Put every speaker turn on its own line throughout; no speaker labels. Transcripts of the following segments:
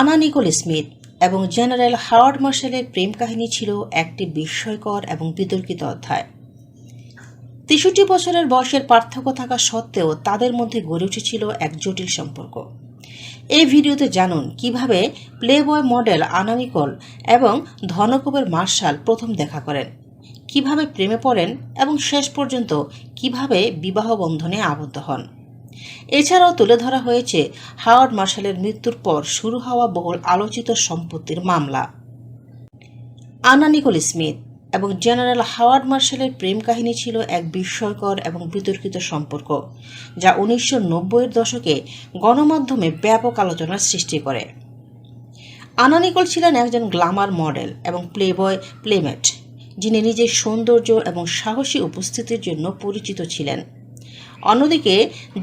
আনা Nicole Smith এবং general Howard মার্শালের প্রেম কাহিনী ছিল একটি বিস্ময়কর এবং বিতর্কিত অধ্যায়। তেষট্টি বছরের বয়সের পার্থক্য থাকা সত্ত্বেও তাদের মধ্যে গড়ে উঠেছিল এক জটিল সম্পর্ক। এই ভিডিওতে জানুন কীভাবে প্লেবয় মডেল আনা নিকোল এবং ধনকুবের মার্শাল প্রথম দেখা করেন, কীভাবে প্রেমে পড়েন এবং শেষ পর্যন্ত কীভাবে বিবাহ বন্ধনে আবদ্ধ হন। এছাড়াও তুলে ধরা হয়েছে হাওয়ার্ড মার্শালের মৃত্যুর পর শুরু হওয়া বহুল আলোচিত সম্পত্তির মামলা। আনা নিকোল স্মিথ এবং জেনারেল হাওয়ার্ড মার্শালের প্রেম কাহিনী ছিল এক বিস্ময়কর এবং বিতর্কিত সম্পর্ক, যা উনিশশো নব্বইয়ের দশকে গণমাধ্যমে ব্যাপক আলোচনার সৃষ্টি করে। আনা নিকোল ছিলেন একজন গ্লামার মডেল এবং প্লেবয়, প্লেমেট, যিনি নিজের সৌন্দর্য এবং সাহসী উপস্থিতির জন্য পরিচিত ছিলেন। অন্যদিকে,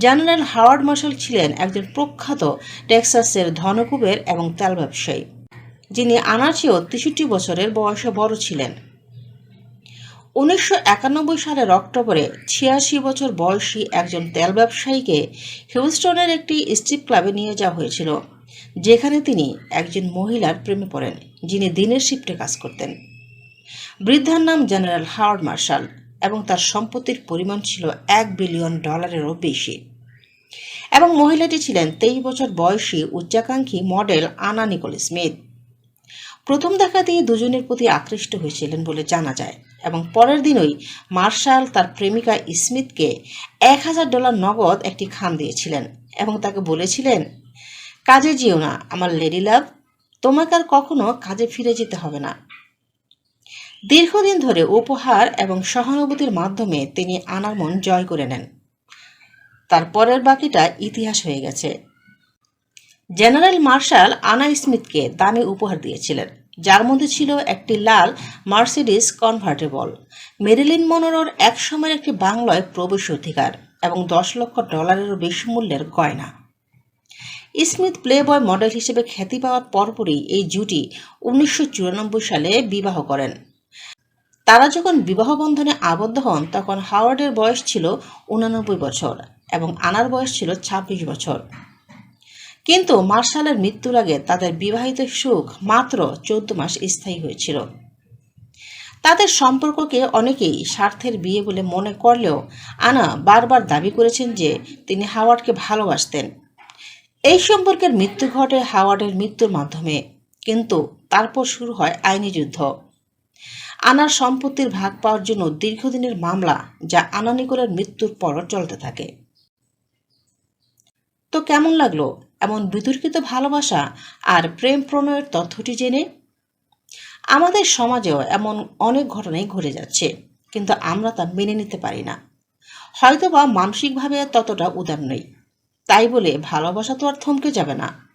জেনারেল হাওয়ার্ড মার্শাল ছিলেন একজন প্রখ্যাত টেক্সাসের ধনকুবের এবং তেল ব্যবসায়ী, যিনি আনার চেয়েও তেষট্টি বছরের বয়সে বড় ছিলেন। উনিশশো একানব্বই সালের অক্টোবরে ছিয়াশি বছর বয়সী একজন তেল ব্যবসায়ীকে হিউস্টনের একটি স্ট্রিপ ক্লাবে নিয়ে যাওয়া হয়েছিল, যেখানে তিনি একজন মহিলার প্রেমে পড়েন, যিনি দিনের শিফটে কাজ করতেন। বৃদ্ধার নাম জেনারেল হাওয়ার্ড মার্শাল। এবং তার সম্পত্তির পরিমাণ ছিল এক বিলিয়ন ডলারেরও বেশি। এবং মহিলাটি ছিলেন তেইশ বছর বয়সী উচ্চাকাঙ্ক্ষী মডেল আনা নিকোল স্মিথ। প্রথম দেখাতেই দুজনের প্রতি আকৃষ্ট হয়েছিলেন বলে জানা যায় এবং পরের দিনই মার্শাল তার প্রেমিকা স্মিথকে এক হাজার ডলার নগদ একটি খাম দিয়েছিলেন এবং তাকে বলেছিলেন, কাজে যেও না, আমার লেডি লাভ, তোমাকে আর কখনো কাজে ফিরে যেতে হবে না। দীর্ঘদিন ধরে উপহার এবং সহানুভূতির মাধ্যমে তিনি আনার মন জয় করে নেন। তার পরের বাকিটা ইতিহাস হয়ে গেছে। জেনারেল মার্শাল আনা স্মিথকে দামি উপহার দিয়েছিলেন, যার মধ্যে ছিল একটি লাল মার্সিডিস কনভার্টেবল, মেরিলিন মনোরোর এক সময়ের একটি বাংলায় প্রবেশ অধিকার এবং দশ লক্ষ ডলারেরও বেশি মূল্যের গয়না। স্মিথ প্লেবয় মডেল হিসেবে খ্যাতি পাওয়ার পরপরই এই জুটি উনিশশো চুরানব্বই সালে বিবাহ করেন। তারা যখন বিবাহ বন্ধনে আবদ্ধ হন, তখন হাওয়ার্ডের বয়স ছিল উনানব্বই বছর এবং আনার বয়স ছিল ২৬ বছর। কিন্তু মার্শালের মৃত্যুর আগে তাদের বিবাহিত সুখ মাত্র চোদ্দ মাস স্থায়ী হয়েছিল। তাদের সম্পর্ককে অনেকেই স্বার্থের বিয়ে বলে মনে করলেও আনা বারবার দাবি করেছেন যে তিনি হাওয়ার্ডকে ভালোবাসতেন। এই সম্পর্কের মৃত্যু ঘটে হাওয়ার্ডের মৃত্যুর মাধ্যমে, কিন্তু তারপর শুরু হয় আইনি যুদ্ধ। আনার সম্পত্তির ভাগ পাওয়ার জন্য দীর্ঘদিনের মামলা যা আনা মৃত্যুর পরও চলতে থাকে। তো কেমন লাগল? এমন বিতর্কিত ভালোবাসা আর প্রেম প্রণয়ের তথ্যটি জেনে? আমাদের সমাজেও এমন অনেক ঘটনাই ঘটে যাচ্ছে, কিন্তু আমরা তা মেনে নিতে পারি না। হয়তোবা মানসিকভাবে ততটা উদার নই। তাই বলে ভালোবাসা তো আর থমকে যাবে না।